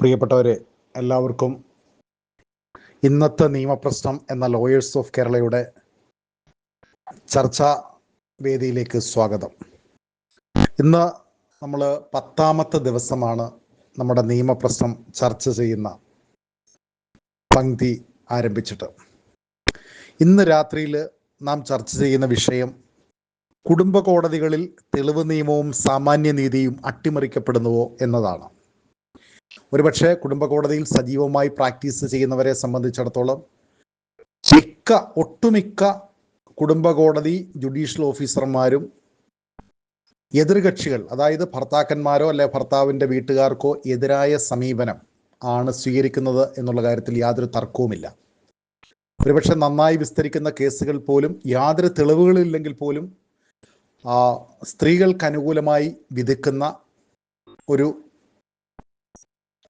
പ്രിയപ്പെട്ടവരെ എല്ലാവർക്കും ഇന്നത്തെ നിയമപ്രശ്നം എന്ന ലോയേഴ്സ് ഓഫ് കേരളയുടെ ചർച്ചാ വേദിയിലേക്ക് സ്വാഗതം. ഇന്ന് നമ്മൾ പത്താമത്തെ ദിവസമാണ് നമ്മുടെ നിയമപ്രശ്നം ചർച്ച ചെയ്യുന്ന പങ്ക്തി ആരംഭിച്ചിട്ട്. ഇന്ന് രാത്രിയിൽ നാം ചർച്ച ചെയ്യുന്ന വിഷയം കുടുംബ കോടതികളിൽ തെളിവ് നിയമവും സാമാന്യ നീതിയും അട്ടിമറിക്കപ്പെടുന്നുവോ എന്നതാണ്. ഒരുപക്ഷെ കുടുംബ കോടതിയിൽ സജീവമായി പ്രാക്ടീസ് ചെയ്യുന്നവരെ സംബന്ധിച്ചിടത്തോളം മിക്ക ഒട്ടുമിക്ക കുടുംബ കോടതി ജുഡീഷ്യൽ ഓഫീസർമാരും എതിർകക്ഷികൾ അതായത് ഭർത്താക്കന്മാരോ അല്ലെ ഭർത്താവിന്റെ വീട്ടുകാർക്കോ എതിരായ സമീപനം ആണ് സ്വീകരിക്കുന്നത് എന്നുള്ള കാര്യത്തിൽ യാതൊരു തർക്കവുമില്ല. ഒരുപക്ഷെ നന്നായി വിസ്തരിക്കുന്ന കേസുകൾ പോലും യാതൊരു തെളിവുകളില്ലെങ്കിൽ പോലും സ്ത്രീകൾക്ക് അനുകൂലമായി വിധിക്കുന്ന ഒരു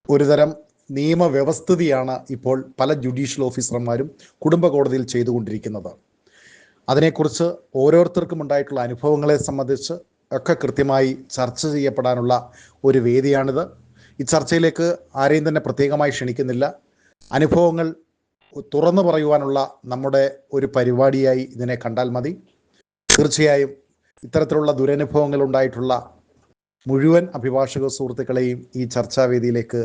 ഒരുതരം നിയമവ്യവസ്ഥിതിയാണ് ഇപ്പോൾ പല ജുഡീഷ്യൽ ഓഫീസർമാരും കുടുംബ കോടതിയിൽ ചെയ്തുകൊണ്ടിരിക്കുന്നത്. അതിനെക്കുറിച്ച് ഓരോരുത്തർക്കും ഉണ്ടായിട്ടുള്ള അനുഭവങ്ങളെ സംബന്ധിച്ച് ഒക്കെ കൃത്യമായി ചർച്ച ചെയ്യപ്പെടാനുള്ള ഒരു വേദിയാണിത്. ഈ ചർച്ചയിലേക്ക് ആരെയും തന്നെ പ്രത്യേകമായി ക്ഷണിക്കുന്നില്ല. അനുഭവങ്ങൾ തുറന്നു പറയുവാനുള്ള നമ്മുടെ ഒരു പരിപാടിയായി ഇതിനെ കണ്ടാൽ മതി. തീർച്ചയായും ഇത്തരത്തിലുള്ള ദുരനുഭവങ്ങൾ ഉണ്ടായിട്ടുള്ള മുഴുവൻ അഭിഭാഷക സുഹൃത്തുക്കളെയും ഈ ചർച്ചാവേദിയിലേക്ക്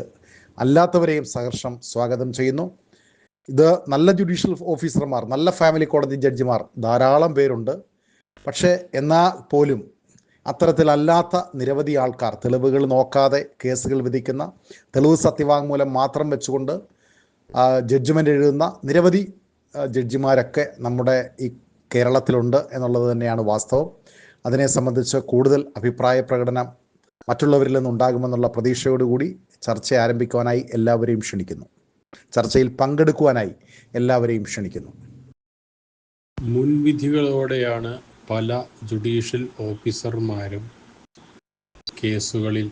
അല്ലാത്തവരെയും സഹർഷം സ്വാഗതം ചെയ്യുന്നു. ഇത് നല്ല ജുഡീഷ്യൽ ഓഫീസർമാർ നല്ല ഫാമിലി കോടതി ജഡ്ജിമാർ ധാരാളം പേരുണ്ട്. പക്ഷേ എന്നാൽ പോലും അത്തരത്തിലല്ലാത്ത നിരവധി ആൾക്കാർ തെളിവുകൾ നോക്കാതെ കേസുകൾ വിധിക്കുന്ന തെളിവ് സത്യവാങ്മൂലം മാത്രം വെച്ചുകൊണ്ട് ജഡ്ജ്മെന്റ് എഴുതുന്ന നിരവധി ജഡ്ജിമാരൊക്കെ നമ്മുടെ ഈ കേരളത്തിലുണ്ട് എന്നുള്ളത് തന്നെയാണ് വാസ്തവം. അതിനെ സംബന്ധിച്ച് കൂടുതൽ അഭിപ്രായ പ്രകടനം മറ്റുള്ളവരിൽ നിന്നുണ്ടാകുമെന്നുള്ള പ്രതീക്ഷയോടുകൂടി ചർച്ച ആരംഭിക്കുവാനായി എല്ലാവരെയും ക്ഷണിക്കുന്നു. ചർച്ചയിൽ പങ്കെടുക്കുവാനായി എല്ലാവരെയും ക്ഷണിക്കുന്നു. മുൻവിധികളോടെയാണ് പല ജുഡീഷ്യൽ ഓഫീസർമാരും കേസുകളിൽ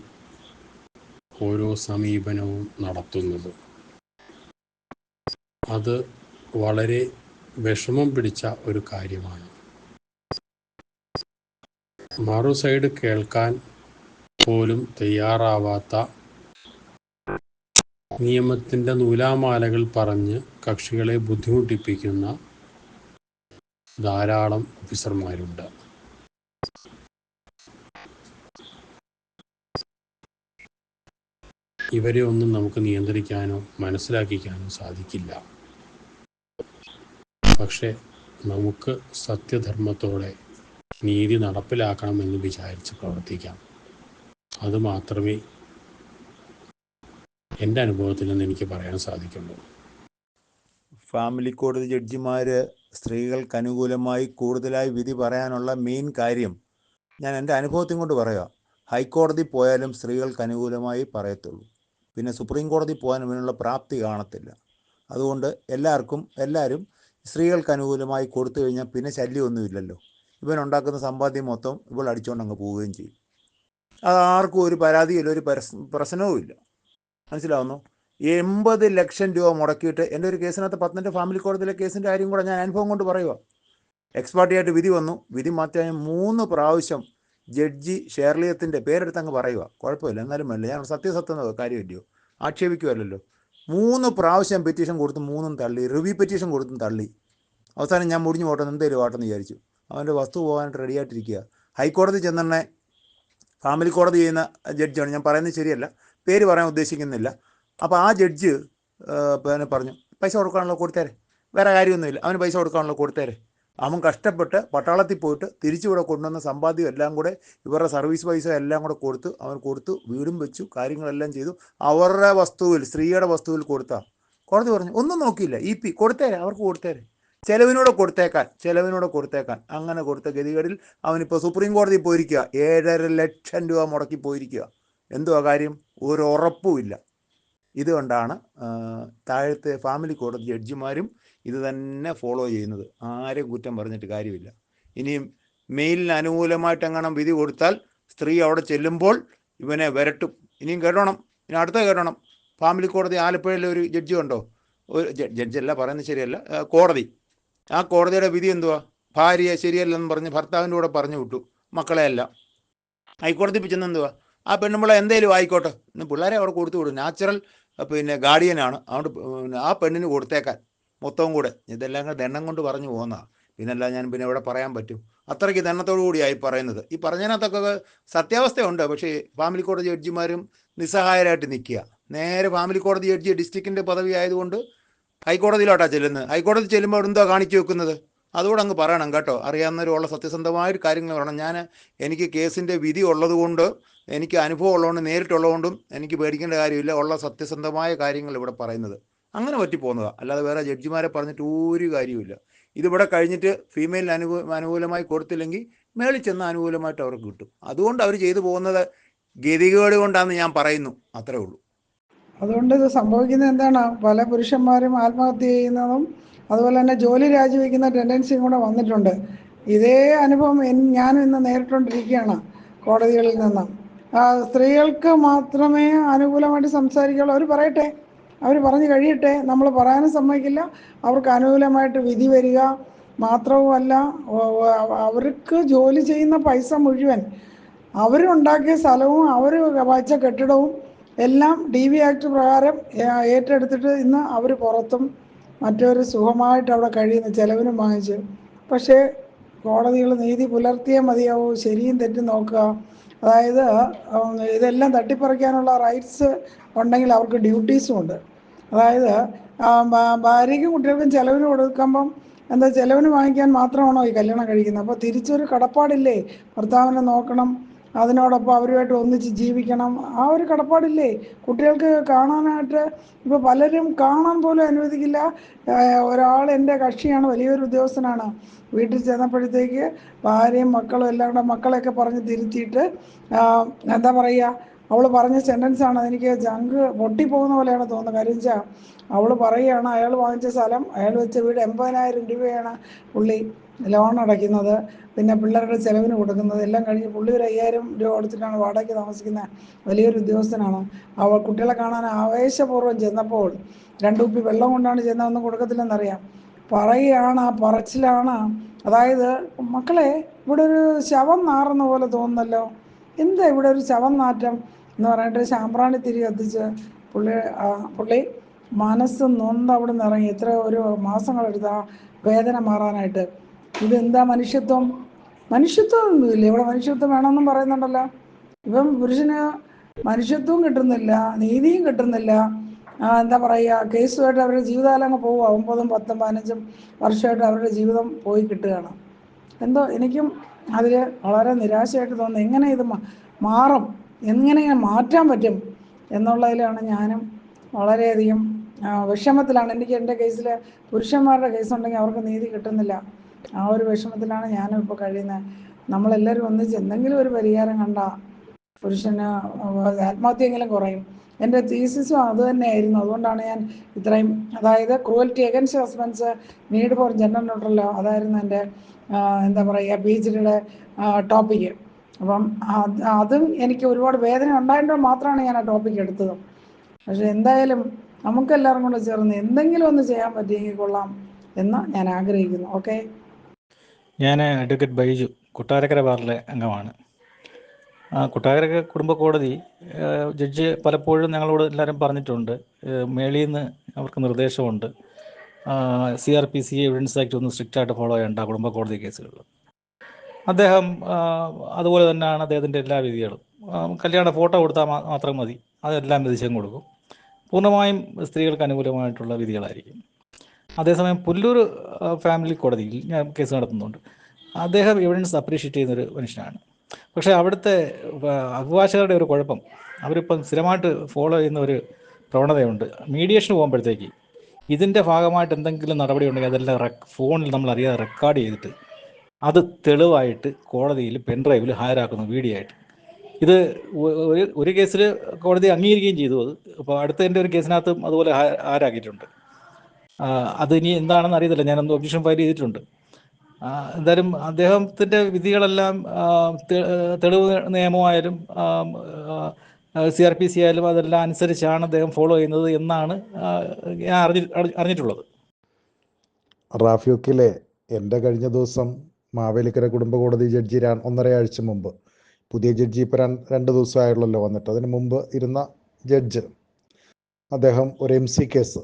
ഓരോ സമീപനവും നടത്തുന്നത്. അത് വളരെ വിഷമം പിടിച്ച ഒരു കാര്യമാണ്. മറു സൈഡ് കേൾക്കാൻ പോലും തയ്യാറാവാത്ത നിയമത്തിന്റെ നൂലാമാലകൾ പറഞ്ഞ് കക്ഷികളെ ബുദ്ധിമുട്ടിപ്പിക്കുന്ന ധാരാളം ഓഫീസർമാരുണ്ട്. ഇവരെ ഒന്നും നമുക്ക് നിയന്ത്രിക്കാനോ മനസ്സിലാക്കിക്കാനോ സാധിക്കില്ല. പക്ഷെ നമുക്ക് സത്യധർമ്മത്തോടെ നീതി നടപ്പിലാക്കണമെന്ന് വിചാരിച്ച് പ്രവർത്തിക്കാം. അത് മാത്രമേ എന്റെ അനുഭവത്തിൽ നിന്ന് എനിക്ക് പറയാൻ സാധിക്കുള്ളൂ. ഫാമിലി കോടതി ജഡ്ജിമാർ സ്ത്രീകൾക്ക് അനുകൂലമായി കൂടുതലായി വിധി പറയാനുള്ള മെയിൻ കാര്യം ഞാൻ എന്റെ അനുഭവത്തിൽ കൊണ്ട് പറയാം. ഹൈക്കോടതി പോയാലും സ്ത്രീകൾക്ക് അനുകൂലമായി പറയത്തുള്ളൂ. പിന്നെ സുപ്രീം കോടതി പോകാൻ ഇവനുള്ള പ്രാപ്തി കാണത്തില്ല. അതുകൊണ്ട് എല്ലാവർക്കും എല്ലാവരും സ്ത്രീകൾക്ക് അനുകൂലമായി കൊടുത്തു കഴിഞ്ഞാൽ പിന്നെ ശല്യമൊന്നുമില്ലല്ലോ ഇവനുണ്ടാക്കുന്ന സമ്പാദ്യം മൊത്തം ഇവൾ അടിച്ചുകൊണ്ട് അങ്ങ് പോവുകയും ചെയ്യും. അത് ആർക്കും ഒരു പരാതിയില്ല ഒരു പ്രശ്ന പ്രശ്നവുമില്ല. മനസ്സിലാവുന്നു? എൺപത് ലക്ഷം രൂപ മുടക്കിയിട്ട് എന്റെ ഒരു കേസിനകത്ത് പത്തനംതിട്ട ഫാമിലി കോടതിയിലെ കേസിന്റെ കാര്യം കൂടെ ഞാൻ അനുഭവം കൊണ്ട് പറയുക എക്സ്പാർട്ടിയായിട്ട് വിധി വന്നു. വിധി മാറ്റാൻ മൂന്ന് പ്രാവശ്യം ജഡ്ജി ഷേർലിയത്തിന്റെ പേരെടുത്ത് അങ്ങ് പറയുക കുഴപ്പമില്ല എന്നാലും അല്ല ഞാൻ സത്യസത്യം കാര്യമില്ലയോ? ആക്ഷേപിക്കുമല്ലോ മൂന്ന് പ്രാവശ്യം പെറ്റീഷൻ കൊടുത്തും മൂന്നും തള്ളി റിവ്യൂ പെറ്റീഷൻ കൊടുത്തും തള്ളി. അവസാനം ഞാൻ മുടിഞ്ഞു പോട്ടെന്ന് എന്തേലും ആട്ടെന്ന് വിചാരിച്ചു. അവന്റെ വസ്തു പോകാനായിട്ട് റെഡിയായിട്ടിരിക്കുക. ഹൈക്കോടതി ചെന്നെ ഫാമിലി കോടതി ചെയ്യുന്ന ജഡ്ജാണ്. ഞാൻ പറയുന്നത് ശരിയല്ല. പേര് പറയാൻ ഉദ്ദേശിക്കുന്നില്ല. അപ്പോൾ ആ ജഡ്ജ് പിന്നെ പറഞ്ഞു പൈസ കൊടുക്കാനുള്ള കൊടുത്തേരെ. വേറെ കാര്യമൊന്നുമില്ല. അവന് പൈസ കൊടുക്കാനുള്ള കൊടുത്തേരെ. അവൻ കഷ്ടപ്പെട്ട് പട്ടാളത്തിൽ പോയിട്ട് തിരിച്ചിവിടെ കൊണ്ടുവന്ന സമ്പാദ്യം എല്ലാം കൂടെ ഇവരുടെ സർവീസ് പൈസ എല്ലാം കൂടെ കൊടുത്ത് അവൻ കൊടുത്തു വീടും വെച്ചു കാര്യങ്ങളെല്ലാം ചെയ്തു. അവരുടെ വസ്തുവിൽ സ്ത്രീയുടെ വസ്തുവിൽ കൊടുത്താൽ കോടതി പറഞ്ഞു ഒന്നും നോക്കിയില്ല. ഇ പി കൊടുത്തേരെ. അവർക്ക് കൊടുത്തേരെ. ചെലവിനൂടെ കൊടുത്തേക്കാൻ ചെലവിനോട് കൊടുത്തേക്കാൻ. അങ്ങനെ കൊടുത്ത ഗതികേടിൽ അവനിപ്പോൾ സുപ്രീം കോടതി പോയിരിക്കുക ഏഴര ലക്ഷം രൂപ മുടക്കി പോയിരിക്കുക എന്തുവാ കാര്യം? ഒരു ഉറപ്പുമില്ല. ഇതുകൊണ്ടാണ് താഴത്തെ ഫാമിലി കോടതി ജഡ്ജിമാരും ഇത് തന്നെ ഫോളോ ചെയ്യുന്നത്. ആരും കുറ്റം പറഞ്ഞിട്ട് കാര്യമില്ല. ഇനിയും മെയിലിന് അനുകൂലമായിട്ട് എങ്ങനെ വിധി കൊടുത്താൽ സ്ത്രീ അവിടെ ചെല്ലുമ്പോൾ ഇവനെ വരട്ടും. ഇനിയും കേട്ടോണം. ഇനി അടുത്ത കേട്ടോണം. ഫാമിലി കോടതി ആലപ്പുഴയിലെ ഒരു ജഡ്ജി ഉണ്ടോ ഒരു ജഡ്ജല്ല പറയുന്നത് ശരിയല്ല. കോടതി. ആ കോടതിയുടെ വിധി എന്തുവാ? ഭാര്യയെ ശരിയല്ലെന്ന് പറഞ്ഞ് ഭർത്താവിന്റെ കൂടെ പറഞ്ഞു വിട്ടു. മക്കളെയെല്ലാം ഹൈക്കോടതി ചെന്ന് എന്തുവാ? ആ പെണ്ണുമ്പിള എന്തേലും ആയിക്കോട്ടെ. ഇന്ന് പിള്ളേരെ അവിടെ കൊടുത്തു വിടും. നാച്ചുറൽ പിന്നെ ഗാർഡിയനാണ്. അതുകൊണ്ട് ആ പെണ്ണിന് കൊടുത്തേക്കാൻ മൊത്തവും കൂടെ. ഇതെല്ലാം കൂടെ ദണ്ണം കൊണ്ട് പറഞ്ഞു പോകുന്നതാണ് പിന്നല്ല ഞാൻ പിന്നെ ഇവിടെ പറയാൻ പറ്റും. അത്രയ്ക്ക് ദണ്ണത്തോടു കൂടിയായി പറയുന്നത്. ഈ പറഞ്ഞതിനകത്തൊക്കെ സത്യാവസ്ഥയുണ്ട്. പക്ഷേ ഫാമിലി കോടതി ജഡ്ജിമാരും നിസ്സഹായരായിട്ട് നിൽക്കുക. നേരെ ഫാമിലി കോടതി ജഡ്ജി ഡിസ്ട്രിക്റ്റിന്റെ പദവി ആയതുകൊണ്ട് ഹൈക്കോടതിയിലോട്ടാണ് ചെല്ലുന്നത്. ഹൈക്കോടതി ചെല്ലുമ്പോൾ എന്തോ കാണിച്ചു വെക്കുന്നത്? അതുകൂടെ അങ്ങ് പറയണം കേട്ടോ. അറിയാവുന്നവരുള്ള സത്യസന്ധമായ കാര്യങ്ങൾ പറയണം. ഞാൻ എനിക്ക് കേസിന്റെ വിധി ഉള്ളതുകൊണ്ട് എനിക്ക് അനുഭവം ഉള്ളതുകൊണ്ട് നേരിട്ടുള്ളതുകൊണ്ടും എനിക്ക് പേടിക്കേണ്ട കാര്യമില്ല. ഉള്ള സത്യസന്ധമായ കാര്യങ്ങൾ ഇവിടെ പറയുന്നത്. അങ്ങനെ പറ്റിപ്പോകുന്നതാണ് അല്ലാതെ വേറെ ജഡ്ജിമാരെ പറഞ്ഞിട്ട് ഒരു കാര്യമില്ല ഇതിവിടെ കഴിഞ്ഞിട്ട് ഫീമെയിലിന് അനുകൂ അനുകൂലമായി കൊടുത്തില്ലെങ്കിൽ മേളിൽ ചെന്ന് അനുകൂലമായിട്ട് അവർക്ക് കിട്ടും. അതുകൊണ്ട് അവർ ചെയ്തു പോകുന്നത് ഗതികേട് കൊണ്ടാണെന്ന് ഞാൻ പറയുന്നു. അത്രേ ഉള്ളൂ. അതുകൊണ്ട് ഇത് സംഭവിക്കുന്നത് എന്താണ്? പല പുരുഷന്മാരും ആത്മഹത്യ ചെയ്യുന്നതും അതുപോലെ തന്നെ ജോലി രാജിവെക്കുന്ന ടെൻഡൻസിയും കൂടെ വന്നിട്ടുണ്ട്. ഇതേ അനുഭവം ഞാനും ഇന്ന് നേരിട്ടുകൊണ്ടിരിക്കുകയാണ് കോടതികളിൽ നിന്ന്. സ്ത്രീകൾക്ക് മാത്രമേ അനുകൂലമായിട്ട് സംസാരിക്കുള്ളൂ അവർ പറയട്ടെ. അവർ പറഞ്ഞു കഴിയട്ടെ. നമ്മൾ പറയാനും സമ്മതിക്കില്ല. അവർക്ക് അനുകൂലമായിട്ട് വിധി വരിക മാത്രവുമല്ല അവർക്ക് ജോലി ചെയ്യുന്ന പൈസ മുഴുവൻ അവരുണ്ടാക്കിയ സ്ഥലവും അവർ വച്ച കെട്ടിടവും എല്ലാം ഡി വി ആക്ട് പ്രകാരം ഏറ്റെടുത്തിട്ട് ഇന്ന് അവർ പുറത്തും മറ്റൊരു സുഖമായിട്ട് അവിടെ കഴിയുന്ന ചിലവിനും വാങ്ങിച്ച്. പക്ഷേ കോടതികൾ നീതി പുലർത്തിയേ മതിയാവൂ ശരിയും തെറ്റും നോക്കുക. അതായത് ഇതെല്ലാം തട്ടിപ്പറിക്കാനുള്ള റൈറ്റ്സ് ഉണ്ടെങ്കിൽ അവർക്ക് ഡ്യൂട്ടീസും ഉണ്ട്. അതായത് ഭാര്യയ്ക്കും കുട്ടികൾക്കും ചിലവിന് കൊടുക്കുമ്പം എന്താ ചിലവിന് വാങ്ങിക്കാൻ മാത്രമാണോ ഈ കല്യാണം കഴിക്കുന്നത്? അപ്പോൾ തിരിച്ചൊരു കടപ്പാടില്ലേ? ഭർത്താവിനെ നോക്കണം അതിനോടൊപ്പം അവരുമായിട്ട് ഒന്നിച്ച് ജീവിക്കണം. ആ ഒരു കടപ്പാടില്ലേ? കുട്ടികൾക്ക് കാണാനായിട്ട് ഇപ്പോൾ പലരും കാണാൻ പോലും അനുവദിക്കില്ല. ഒരാൾ എന്റെ കക്ഷിയാണ് വലിയൊരു ഉദ്യോഗസ്ഥനാണ്. വീട്ടിൽ ചെന്നപ്പോഴത്തേക്ക് ഭാര്യയും മക്കളും എല്ലാം കൂടെ മക്കളെയൊക്കെ പറഞ്ഞ് തിരുത്തിയിട്ട് എന്താ പറയുക അവൾ പറഞ്ഞ സെന്റൻസാണ് എനിക്ക് ജങ്ക് പൊട്ടിപ്പോകുന്ന പോലെയാണ് തോന്നുന്നത്. കാര്യം വെച്ചാൽ അവൾ പറയുകയാണ് അയാൾ വാങ്ങിച്ച സ്ഥലം അയാൾ വെച്ച വീട് എൺപതിനായിരം രൂപയാണ് പുള്ളി. ലോൺ അടയ്ക്കുന്നത് പിന്നെ പിള്ളേരുടെ ചിലവിന് കൊടുക്കുന്നത് എല്ലാം കഴിഞ്ഞ് പുള്ളി ഒരു അയ്യായിരം രൂപ കൊടുത്തിട്ടാണ് വാടകയ്ക്ക് താമസിക്കുന്ന വലിയൊരു ഉദ്യോഗസ്ഥനാണ്. അവൾ കുട്ടികളെ കാണാൻ ആവേശപൂർവം ചെന്നപ്പോൾ രണ്ട് കുപ്പി വെള്ളം കൊണ്ടാണ് ചെന്നതൊന്നും കൊടുക്കത്തില്ലെന്നറിയാം. പറയുകയാണ് പറച്ചിലാണ്. അതായത് മക്കളെ ഇവിടെ ഒരു ശവം നാറുന്ന പോലെ തോന്നുന്നല്ലോ. എന്താ ഇവിടെ ഒരു ശവം നാറ്റം? എന്ന് പറഞ്ഞിട്ട് ശാമ്പ്രാണി തിരി കത്തിച്ച് പുള്ളി പുള്ളി മനസ്സ് നൊന്ത് അവിടെ നിന്ന് ഇറങ്ങി. എത്ര ഒരു മാസങ്ങളെടുത്ത് ആ വേദന മാറാനായിട്ട്. ഇതെന്താ മനുഷ്യത്വം? മനുഷ്യത്വം ഒന്നുമില്ല ഇവിടെ മനുഷ്യത്വം വേണമെന്നും പറയുന്നുണ്ടല്ലോ. ഇപ്പം പുരുഷന് മനുഷ്യത്വവും കിട്ടുന്നില്ല നീതിയും കിട്ടുന്നില്ല. എന്താ പറയുക കേസുമായിട്ട് അവരുടെ ജീവിതകാലം അങ്ങ് പോകുക ഒമ്പതും പത്തും പതിനഞ്ചും വർഷമായിട്ട് അവരുടെ ജീവിതം പോയി കിട്ടുകയാണ്. എന്തോ എനിക്കും അതിൽ വളരെ നിരാശയായിട്ട് തോന്നുന്നു. എങ്ങനെ ഇത് മാറും? എങ്ങനെ മാറ്റാൻ പറ്റും? എന്നുള്ളതിലാണ് ഞാനും വളരെയധികം വിഷമത്തിലാണ്. എനിക്ക് എന്റെ കേസിൽ പുരുഷന്മാരുടെ കേസുണ്ടെങ്കിൽ അവർക്ക് നീതി കിട്ടുന്നില്ല. ആ ഒരു വിഷമത്തിലാണ് ഞാനും ഇപ്പോൾ കഴിയുന്നത് നമ്മളെല്ലാവരും ഒന്നിച്ച് എന്തെങ്കിലും ഒരു പരിഹാരം കണ്ട പുരുഷന് ആത്മഹത്യയെങ്കിലും കുറയും. എന്റെ തീസിസും അത് തന്നെയായിരുന്നു. അതുകൊണ്ടാണ് ഞാൻ ഇത്രയും അതായത് cruelty against husbands need for gender ന്യൂട്രലോ അതായിരുന്നു എന്റെ എന്താ പറയുക പി എച്ച് ഡിയുടെ ടോപ്പിക്ക് അപ്പം അതും എനിക്ക് ഒരുപാട് വേദന ഉണ്ടായതുകൊണ്ട് മാത്രമാണ് ഞാൻ ആ ടോപ്പിക് എടുത്തത്. പക്ഷെ എന്തായാലും നമുക്കെല്ലാവരും കൂടെ ചേർന്ന് എന്തെങ്കിലും ഒന്ന് ചെയ്യാൻ പറ്റിയെങ്കിൽ കൊള്ളാം എന്ന് ഞാൻ ആഗ്രഹിക്കുന്നു. ഓക്കെ ഞാൻ അഡ്വക്കേറ്റ് ബൈജു കുട്ടാരക്കര ബാറിലെ അംഗമാണ്. കുട്ടാരക്കര കുടുംബ കോടതി ജഡ്ജ് പലപ്പോഴും ഞങ്ങളോട് എല്ലാവരും പറഞ്ഞിട്ടുണ്ട്. മേളിയിൽ നിന്ന് അവർക്ക് നിർദ്ദേശമുണ്ട്. C R P C evidence act ഒന്ന് സ്ട്രിക്റ്റ് ആയിട്ട് ഫോളോ ചെയ്യേണ്ട കുടുംബ കോടതി കേസുകളിൽ അദ്ദേഹം അതുപോലെ തന്നെയാണ് അദ്ദേഹത്തിന്റെ എല്ലാ വിധികളും. കല്യാണ ഫോട്ടോ കൊടുത്താൽ മാത്രം മതി. അതെല്ലാം വിധിച്ചും കൊടുക്കും. പൂർണമായും സ്ത്രീകൾക്ക് അനുകൂലമായിട്ടുള്ള വിധികളായിരിക്കും. അതേസമയം പുല്ലൂർ ഫാമിലി കോടതിയിൽ ഞാൻ കേസ് നടത്തുന്നുണ്ട്. അദ്ദേഹം എവിഡൻസ് അപ്രീഷിയേറ്റ് ചെയ്യുന്നൊരു മനുഷ്യനാണ്. പക്ഷേ അവിടുത്തെ അഭിഭാഷകരുടെ ഒരു കുഴപ്പം അവരിപ്പം സ്ഥിരമായിട്ട് ഫോളോ ചെയ്യുന്ന ഒരു പ്രവണതയുണ്ട്. മീഡിയേഷന് പോകുമ്പോഴത്തേക്ക് ഇതിന്റെ ഭാഗമായിട്ട് എന്തെങ്കിലും നടപടി ഉണ്ടെങ്കിൽ അതെല്ലാം ഫോണിൽ നമ്മൾ അറിയാതെ റെക്കോർഡ് ചെയ്തിട്ട് അത് തെളിവായിട്ട് കോടതിയിൽ പെൻഡ്രൈവിൽ ഹാജരാക്കുന്നു വീഡിയോ ആയിട്ട്. ഇത് ഒരു കേസിൽ കോടതി അംഗീകരിക്കുകയും ചെയ്തു. അത് അപ്പോൾ അടുത്തതിന്റെ ഒരു കേസിനകത്തും അതുപോലെ ആരാക്കിയിട്ടുണ്ട് ആ, അത് ഇനി എന്താണെന്ന് അറിയത്തില്ല. ഞാനൊന്ന് ഒബ്ജക്ഷൻ ഫയൽ ചെയ്തിട്ടുണ്ട്. എന്തായാലും അദ്ദേഹത്തിന്റെ വിധികളെല്ലാം തെളിവ് നിയമമായാലും സി ആർ പി സി ആയാലും അതെല്ലാം അനുസരിച്ചാണ് അദ്ദേഹം ഫോളോ ചെയ്യുന്നത് എന്നാണ് ഞാൻ അറിഞ്ഞി അറിഞ്ഞിട്ടുള്ളത്. റാഫിയൊക്കിലെ എന്റെ കഴിഞ്ഞ ദിവസം മാവേലിക്കര കുടുംബ കോടതി ജഡ്ജി ഒന്നര ആഴ്ച മുമ്പ് പുതിയ ജഡ്ജി ഇപ്പോൾ രണ്ട് ദിവസമായുള്ളല്ലോ വന്നിട്ട്. അതിന് മുമ്പ് ഇരുന്ന ജഡ്ജ് അദ്ദേഹം ഒരു എം സി കേസ്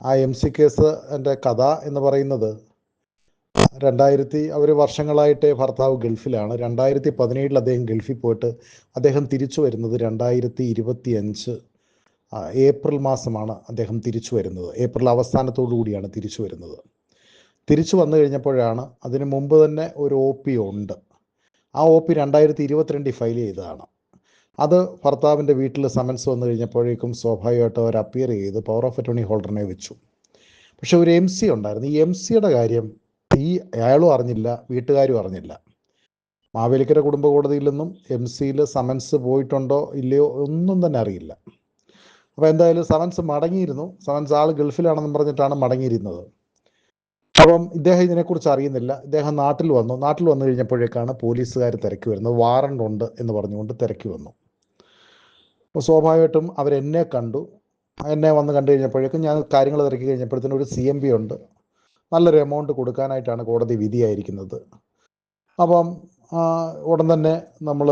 ആ എം സി കേസ് എന്റെ കഥ എന്ന് പറയുന്നത് രണ്ടായിരത്തി അവർ വർഷങ്ങളായിട്ട് ഭർത്താവ് ഗൾഫിലാണ്. രണ്ടായിരത്തി പതിനേഴിൽ അദ്ദേഹം ഗൾഫിൽ പോയിട്ട് അദ്ദേഹം തിരിച്ചു വരുന്നത് രണ്ടായിരത്തി ഇരുപത്തി അഞ്ച് ഏപ്രിൽ മാസമാണ് അദ്ദേഹം തിരിച്ചു വരുന്നത്. ഏപ്രിൽ അവസാനത്തോടു കൂടിയാണ് തിരിച്ചു വരുന്നത്. തിരിച്ചു വന്നു കഴിഞ്ഞപ്പോഴാണ് അതിന് മുമ്പ് തന്നെ ഒരു ഒ പി ഉണ്ട്. ആ ഒ പി രണ്ടായിരത്തി ഇരുപത്തിരണ്ടിൽ ഫയൽ ചെയ്തതാണ്. അത് ഭർത്താവിന്റെ വീട്ടിൽ സമൻസ് വന്നു കഴിഞ്ഞപ്പോഴേക്കും സ്വാഭാവികമായിട്ടും അവർ അപ്പിയർ ചെയ്ത് പവർ ഓഫ് അറ്റോണി ഹോൾഡറിനെ വെച്ചു. പക്ഷെ ഒരു എം സി ഉണ്ടായിരുന്നു. ഈ എം സിയുടെ കാര്യം ഈ അയാളും അറിഞ്ഞില്ല വീട്ടുകാരും അറിഞ്ഞില്ല. മാവേലിക്കര കുടുംബ കോടതിയിൽ നിന്നും എം സിയിൽ സമൻസ് പോയിട്ടുണ്ടോ ഇല്ലയോ ഒന്നും തന്നെ അറിയില്ല. അപ്പോൾ എന്തായാലും സമൻസ് മടങ്ങിയിരുന്നു. സമൻസ് ആൾ ഗൾഫിലാണെന്ന് പറഞ്ഞിട്ടാണ് മടങ്ങിയിരുന്നത്. അപ്പം ഇദ്ദേഹം ഇതിനെക്കുറിച്ച് അറിയുന്നില്ല. ഇദ്ദേഹം നാട്ടിൽ വന്നു. നാട്ടിൽ വന്നു കഴിഞ്ഞപ്പോഴേക്കാണ് പോലീസുകാർ തിരക്കി വരുന്നത്. വാറണ്ട് ഉണ്ട് എന്ന് പറഞ്ഞുകൊണ്ട് തിരക്കി വന്നു. അപ്പോൾ സ്വാഭാവികമായിട്ടും അവരെന്നെ കണ്ടു. എന്നെ വന്ന് കണ്ടു കഴിഞ്ഞപ്പോഴേക്കും ഞാൻ കാര്യങ്ങൾ തിരക്കി കഴിഞ്ഞപ്പോഴത്തേനും ഒരു സി എം പി ഉണ്ട്. നല്ലൊരു എമൗണ്ട് കൊടുക്കാനായിട്ടാണ് കോടതി വിധിയായിരിക്കുന്നത്. അപ്പം ഉടൻ തന്നെ നമ്മൾ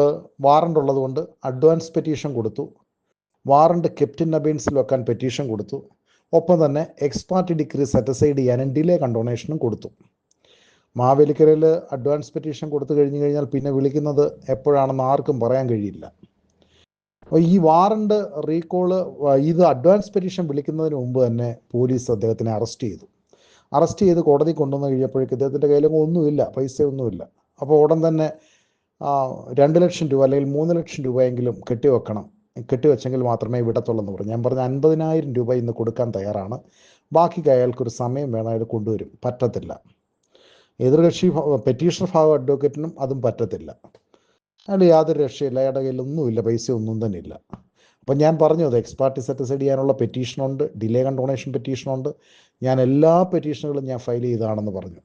വാറണ്ട് ഉള്ളതുകൊണ്ട് അഡ്വാൻസ് പെറ്റീഷൻ കൊടുത്തു. വാറണ്ട് കെപ്റ്റിൻ അബീൻസിൽ വെക്കാൻ പെറ്റീഷൻ കൊടുത്തു. ഒപ്പം തന്നെ എക്സ്പാർട്ടി ഡിഗ്രി സെറ്റസൈഡ് ചെയ്യാനും ഡിലേ കണ്ടോണേഷനും കൊടുത്തു. മാവേലിക്കരയിൽ അഡ്വാൻസ് പെറ്റീഷൻ കൊടുത്തു കഴിഞ്ഞു കഴിഞ്ഞാൽ പിന്നെ വിളിക്കുന്നത് എപ്പോഴാണെന്ന് ആർക്കും പറയാൻ കഴിയില്ല. അപ്പോൾ ഈ വാറണ്ട് റീകോൾ ഇത് അഡ്വാൻസ് പെറ്റീഷൻ വിളിക്കുന്നതിന് മുമ്പ് തന്നെ പോലീസ് അദ്ദേഹത്തിനെ അറസ്റ്റ് ചെയ്തു. അറസ്റ്റ് ചെയ്ത് കോടതി കൊണ്ടുവന്ന് കഴിഞ്ഞപ്പോഴേക്ക് ഇദ്ദേഹത്തിന്റെ കയ്യിലൊന്നും ഒന്നുമില്ല പൈസ ഒന്നുമില്ല അപ്പോൾ ഉടൻ തന്നെ രണ്ട് ലക്ഷം രൂപ അല്ലെങ്കിൽ മൂന്ന് ലക്ഷം രൂപയെങ്കിലും കെട്ടിവെക്കണം. കെട്ടിവെച്ചെങ്കിൽ മാത്രമേ വിടത്തുള്ളൂ എന്ന് പറഞ്ഞു. ഞാൻ പറഞ്ഞ അൻപതിനായിരം രൂപ ഇന്ന് കൊടുക്കാൻ തയ്യാറാണ്. ബാക്കി അയാൾക്കൊരു സമയം വേണം അയാൾ കൊണ്ടുവരും. പറ്റത്തില്ല. എതിർകക്ഷി പെറ്റീഷണർ ഭാഗം അഡ്വക്കേറ്റിനും അതും പറ്റത്തില്ല. അയാൾ യാതൊരു രക്ഷയില്ല. അയാളുടെ കയ്യിൽ ഒന്നുമില്ല പൈസ ഒന്നും തന്നെ ഇല്ല അപ്പം ഞാൻ പറഞ്ഞു അത് എക്സ്പാർട്ടി സെറ്റിസൈഡ് ചെയ്യാനുള്ള പെറ്റീഷനുണ്ട് ഡിലേ കണ്ടോണേഷൻ പെറ്റീഷനുണ്ട് ഞാൻ എല്ലാ പെറ്റീഷനുകളും ഞാൻ ഫയൽ ചെയ്താണെന്ന് പറഞ്ഞു.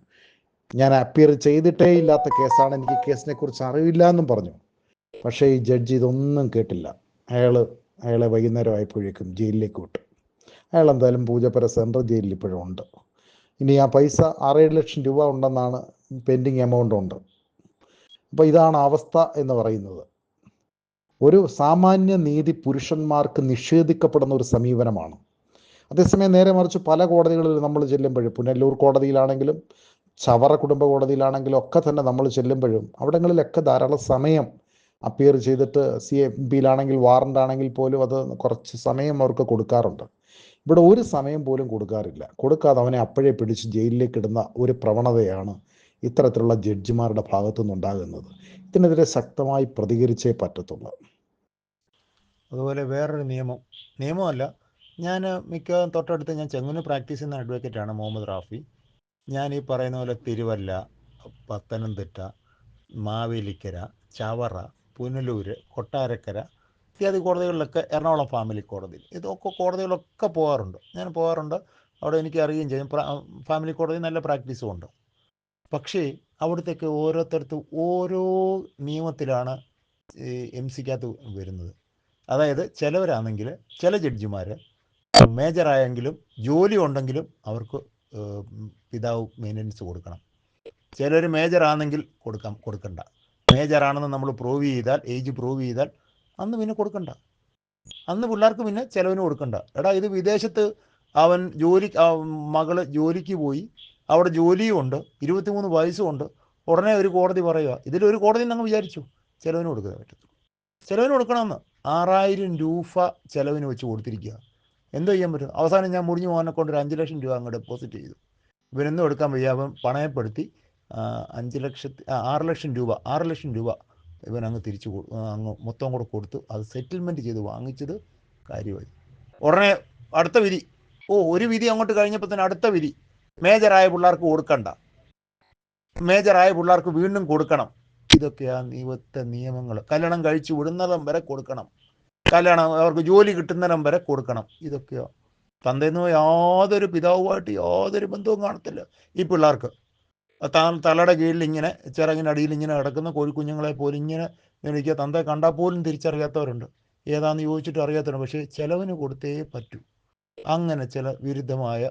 ഞാൻ അപ്പിയർ ചെയ്തിട്ടേ ഇല്ലാത്ത കേസാണ്. എനിക്ക് കേസിനെ കുറിച്ച് അറിവില്ല എന്നും പറഞ്ഞു. പക്ഷേ ഈ ജഡ്ജി ഇതൊന്നും കേട്ടില്ല. അയാൾ അയാളെ വൈകുന്നേരം ആയപ്പോഴേക്കും ജയിലിലേക്ക് വിട്ടു. അയാൾ എന്തായാലും പൂജപ്പുര സെൻട്രൽ ജയിലിൽ ഇപ്പോഴും ഉണ്ട്. ഇനി ആ പൈസ ആറേഴ് ലക്ഷം രൂപ ഉണ്ടെന്നാണ് പെൻഡിങ് എമൗണ്ട് ഉണ്ട്. അപ്പോൾ ഇതാണ് അവസ്ഥ എന്ന് പറയുന്നത്. ഒരു സാമാന്യ നീതി പുരുഷന്മാർക്ക് നിഷേധിക്കപ്പെടുന്ന ഒരു സമീപനമാണ്. അതേസമയം നേരെ മറിച്ച് പല കോടതികളിൽ നമ്മൾ ചെല്ലുമ്പോഴും പുനല്ലൂർ കോടതിയിലാണെങ്കിലും ചവറ കുടുംബ കോടതിയിലാണെങ്കിലും ഒക്കെ തന്നെ നമ്മൾ ചെല്ലുമ്പോഴും അവിടങ്ങളിലൊക്കെ ധാരാളം സമയം അപ്പിയർ ചെയ്തിട്ട് സി എം പിയിലാണെങ്കിൽ വാറണ്ട് ആണെങ്കിൽ പോലും അത് കുറച്ച് സമയം അവർക്ക് കൊടുക്കാറുണ്ട്. ഇവിടെ ഒരു സമയം പോലും കൊടുക്കാറില്ല. കൊടുക്കാതെ അവനെ അപ്പോഴേ പിടിച്ച് ജയിലിലേക്ക് ഇടുന്ന ഒരു പ്രവണതയാണ് ഇത്തരത്തിലുള്ള ജഡ്ജിമാരുടെ ഭാഗത്തു നിന്നുണ്ടാകുന്നത് ഇതിനെതിരെ ശക്തമായി പ്രതികരിച്ചേ പറ്റത്തുള്ളൂ. അതുപോലെ വേറൊരു നിയമം. നിയമമല്ല ഞാൻ മിക്ക തൊട്ടടുത്ത് ഞാൻ ചെങ്ങന്നൂർ പ്രാക്ടീസ് ചെയ്യുന്ന അഡ്വക്കേറ്റാണ് മുഹമ്മദ് റാഫി. ഞാൻ ഈ പറയുന്ന പോലെ തിരുവല്ല പത്തനംതിട്ട മാവേലിക്കര ചവറ പുനലൂർ കൊട്ടാരക്കര ഇത്യാദി കോടതികളിലൊക്കെ എറണാകുളം ഫാമിലി കോടതി. ഇതൊക്കെ കോടതികളൊക്കെ പോകാറുണ്ട്. ഞാൻ പോകാറുണ്ട്. അവിടെ എനിക്ക് അറിയുകയും ചെയ്യും. ഫാമിലി കോടതി നല്ല പ്രാക്ടീസും ഉണ്ട്. പക്ഷേ അവിടത്തേക്ക് ഓരോരുത്തർക്കും ഓരോ നിയമത്തിലാണ് എം സിക്കകത്ത് വരുന്നത്. അതായത് ചിലവരാണെങ്കിൽ ചില ജഡ്ജിമാർ മേജറായെങ്കിലും ജോലി ഉണ്ടെങ്കിലും അവർക്ക് പിതാവ് മെയിന്റനൻസ് കൊടുക്കണം. ചിലർ മേജറാണെങ്കിൽ കൊടുക്കാം കൊടുക്കണ്ട. മേജറാണെന്ന് നമ്മൾ പ്രൂവ് ചെയ്താൽ ഏജ് പ്രൂവ് ചെയ്താൽ അന്ന് പിന്നെ കൊടുക്കണ്ട. അന്ന് പിള്ളേർക്ക് പിന്നെ ചിലവിന് കൊടുക്കണ്ട. എടാ ഇത് വിദേശത്ത് അവൻ ജോലി മകൾ ജോലിക്ക് പോയി അവിടെ ജോലിയും ഉണ്ട് ഇരുപത്തിമൂന്ന് വയസ്സും ഉണ്ട്. ഉടനെ ഒരു കോടതി പറയുക. ഇതിലൊരു കോടതി ഞങ്ങൾ വിചാരിച്ചു. ചിലവിന് കൊടുക്കാൻ പറ്റത്തുള്ളൂ ചിലവിന് കൊടുക്കണമെന്ന് ആറായിരം രൂപ ചിലവിന് വെച്ച് കൊടുത്തിരിക്കുക. എന്തോ ചെയ്യാൻ പറ്റും? അവസാനം ഞാൻ മുറിഞ്ഞു പോകാനെ കൊണ്ട് ഒരു അഞ്ച് ലക്ഷം രൂപ അങ്ങ് ഡെപ്പോസിറ്റ് ചെയ്തു. ഇവരെന്തും എടുക്കാൻ വയ്യ. അവൻ പണയപ്പെടുത്തി അഞ്ച് ലക്ഷത്തി ആറ് ലക്ഷം രൂപ ആറ് ലക്ഷം രൂപ ഇവൻ അങ്ങ് തിരിച്ചു അങ്ങ് മൊത്തം കൂടെ കൊടുത്തു. അത് സെറ്റിൽമെന്റ് ചെയ്ത് വാങ്ങിച്ചത് കാര്യമായി. ഉടനെ അടുത്ത വിധി. ഓ ഒരു വിധി അങ്ങോട്ട് കഴിഞ്ഞപ്പോൾ തന്നെ അടുത്ത വിധി. മേജറായ പിള്ളേർക്ക് കൊടുക്കണ്ട. മേജറായ പിള്ളേർക്ക് വീണ്ടും കൊടുക്കണം. ഇതൊക്കെയാണ് നിയമത്തെ നിയമങ്ങൾ കല്യാണം കഴിച്ചു വിടുന്നതം വരെ കൊടുക്കണം. കല്യാണം അവർക്ക് ജോലി കിട്ടുന്നതം വരെ കൊടുക്കണം. ഇതൊക്കെയോ. തന്തേന്ന് യാതൊരു പിതാവുമായിട്ട് യാതൊരു ബന്ധവും കാണത്തില്ല ഈ പിള്ളേർക്ക്. തലയുടെ കീഴിൽ ഇങ്ങനെ ചിറകിനടിയിൽ ഇങ്ങനെ കിടക്കുന്ന കോഴിക്കുഞ്ഞുങ്ങളെ പോലും ഇങ്ങനെ എനിക്ക് തന്തയെ കണ്ടാൽ പോലും തിരിച്ചറിയാത്തവരുണ്ട്. ഏതാണെന്ന് ചോദിച്ചിട്ട് അറിയാത്തവരുണ്ട്. പക്ഷേ ചിലവിന് കൊടുത്തേ പറ്റൂ. അങ്ങനെ ചില വിരുദ്ധമായ